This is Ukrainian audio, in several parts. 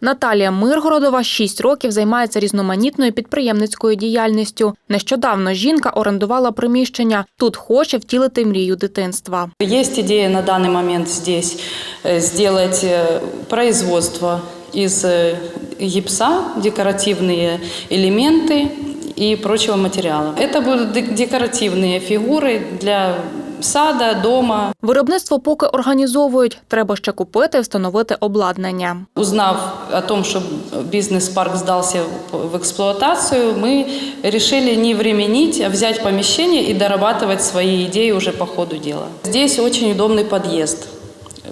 Наталія Миргородова 6 років займається різноманітною підприємницькою діяльністю. Нещодавно жінка орендувала приміщення. Тут хоче втілити мрію дитинства. Есть идея на данный момент здесь э, сделать э, производство из э, гипса, декоративные элементы и прочего материала. Это будут дек- декоративные фигуры для сада, дома. Виробництво поки організовують. Треба ще купити і встановити обладнання. Узнав о том, что бизнес-парк сдался в эксплуатацию, мы решили не временить, а взять помещение и дорабатывать свои идеи уже по ходу дела. Здесь очень удобный подъезд.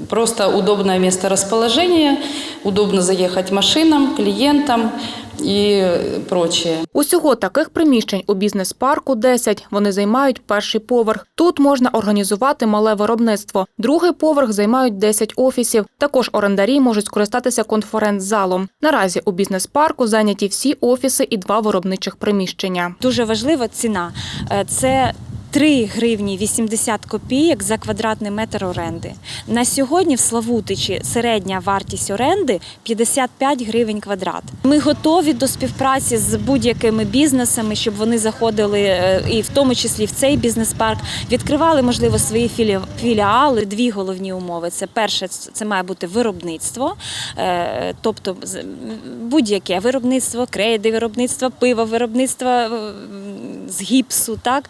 Просто удобное место расположения, удобно заехать машинам, клиентам и прочее. Усього таких приміщень у бізнес-парку 10. Вони займають перший поверх. Тут можна організувати мале виробництво. Другий поверх займають 10 офісів. Також орендарі можуть скористатися конференц-залом. Наразі у бізнес-парку зайняті всі офіси і два виробничих приміщення. Дуже важлива ціна. Е, Це 3 гривні 80 копійок за квадратний метр оренди. На сьогодні в Славутичі середня вартість оренди 55 гривень квадрат. Ми готові до співпраці з будь-якими бізнесами, щоб вони заходили е, і в тому числі в цей бізнес-парк, відкривали можливо свої філі- філіали. Дві головні умови: це перше, це має бути виробництво, е, тобто будь-яке виробництво, крейди, виробництво пива, виробництво е, з гіпсу. Так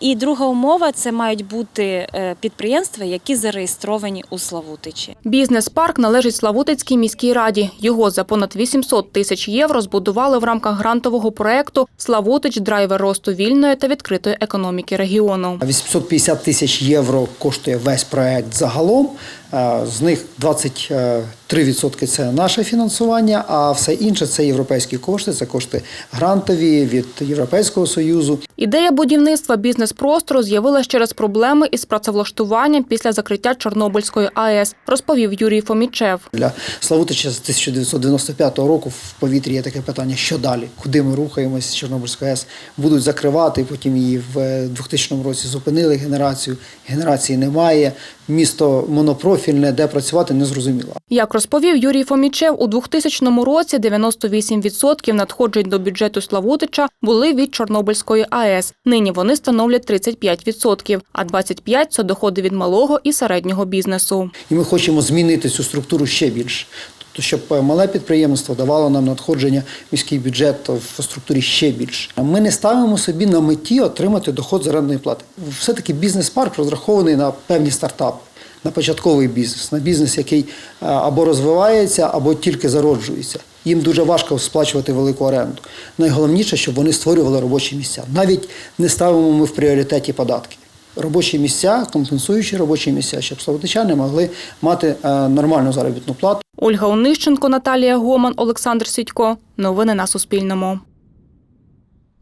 і друга умова це мають бути е, підприємства, які зареєстровані у Славутичі. Бізнес-парк належить Славутицькій міській раді. Його за понад 800 тисяч євро збудували в рамках грантового проекту «Славутич. Драйвер росту вільної та відкритої економіки регіону». 850 тисяч євро коштує весь проект загалом. Е, З них 23% це наше фінансування, а все інше це європейські кошти, це кошти грантові від Європейського союзу. Ідея будівництва бізнес-простору з'явилась через проблеми із працевлаштуванням після закриття Чорнобильської АЕС, розповів Юрій Фомічев. Для Славутича з 1995 року в повітрі є таке питання, що далі, куди ми рухаємось з Чорнобильської АЕС, будуть закривати. Потім її в 2000 році зупинили генерацію. Генерації немає. Місто монопрофільне, де працювати не зрозуміло. Як розповів Юрій Фомічев, у 2000 році 98% надходжень до бюджету Славутича були від Чорнобильської АЕС. Нині вони становлять 35%, а 25% – це доходи від малого і середнього бізнесу. І ми хочемо змінити цю структуру ще більше. Тобто, щоб мале підприємство давало нам надходження міський бюджет в структурі ще більше. Ми не ставимо собі на меті отримати доход з орендної плати. Все-таки бізнес-парк розрахований на певні стартапи, на початковий бізнес, на бізнес, який е, або розвивається, або тільки зароджується. Їм дуже важко сплачувати велику оренду. Найголовніше, щоб вони створювали робочі місця. Навіть не ставимо ми в пріоритеті податки робочі місця, компенсуючі робочі місця, щоб славутичани могли мати е, нормальну заробітну плату. Ольга Онищенко, Наталія Гоман, Олександр Сідько. Новини на Суспільному.